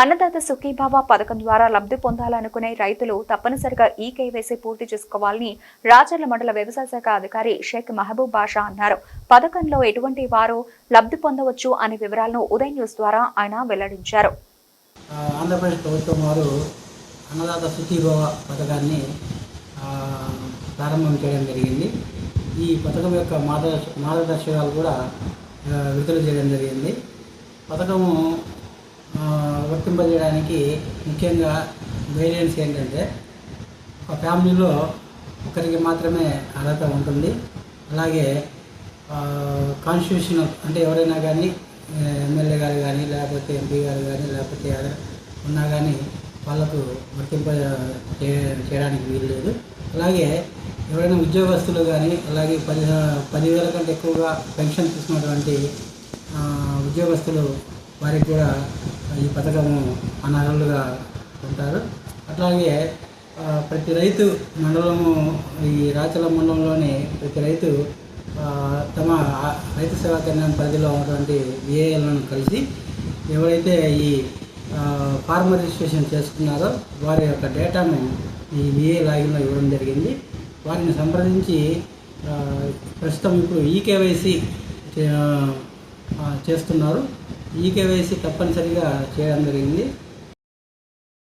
అన్నదాత సుఖీభావ పథకం ద్వారా లబ్ధి పొందాలనుకునే రైతులు తప్పనిసరిగా ఈ కేవైసీ పూర్తి చేసుకోవాలని రాచర్ల మండల వ్యవసాయ శాఖ అధికారి షేక్ మహబూబ్ బాషా అన్నారు. పథకంలో ఎటువంటి వారు లబ్ధి పొందవచ్చు అనే వివరాలను ఉదయ్ న్యూస్ ద్వారా ఆయన వెల్లడించారు. ఆంధ్రప్రదేశ్ ప్రభుత్వం వారు అన్నదాత సుఖీభవ పథకాన్ని ప్రారంభం చేయడం జరిగింది. ఈ పథకం యొక్క మార్గదర్శ మార్గదర్శకాలు కూడా విడుదల చేయడం జరిగింది. పథకము వర్తింపజేయడానికి ముఖ్యంగా గైడెన్స్ ఏంటంటే ఒక ఫ్యామిలీలో ఒకరికి మాత్రమే అర్హత ఉంటుంది. అలాగే కాన్స్టిట్యూషనల్ అంటే ఎవరైనా కానీ ఎమ్మెల్యే గారు కానీ లేకపోతే ఎంపీ గారు కానీ లేకపోతే ఉన్నా కానీ వాళ్ళకు వర్తింప చేయడానికి వీలు లేదు. అలాగే ఎవరైనా ఉద్యోగస్తులు కానీ అలాగే పది పదివేల కంటే ఎక్కువగా పెన్షన్ తీసుకున్నటువంటి ఉద్యోగస్తులు వారికి కూడా ఈ పథకము అనర్హులుగా ఉంటారు. అట్లాగే ప్రతి రైతు మండలము ఈ రాచల మండలంలోని ప్రతి రైతు తమ రైతు సేవా కేంద్రం పరిధిలో ఉన్నటువంటి విఏఎల్లను కలిసి ఎవరైతే ఈ ఫార్మర్ రిజిస్ట్రేషన్ చేసుకున్నారో వారి యొక్క డేటాను ఈ విఏ లాగిన్లో ఇవ్వడం జరిగింది. వారిని సంప్రదించి ప్రస్తుతం ఇప్పుడు ఈకేవైసీ చేస్తున్నారు. ఈకేవైసీ తప్పనిసరిగా చేయడం జరిగింది.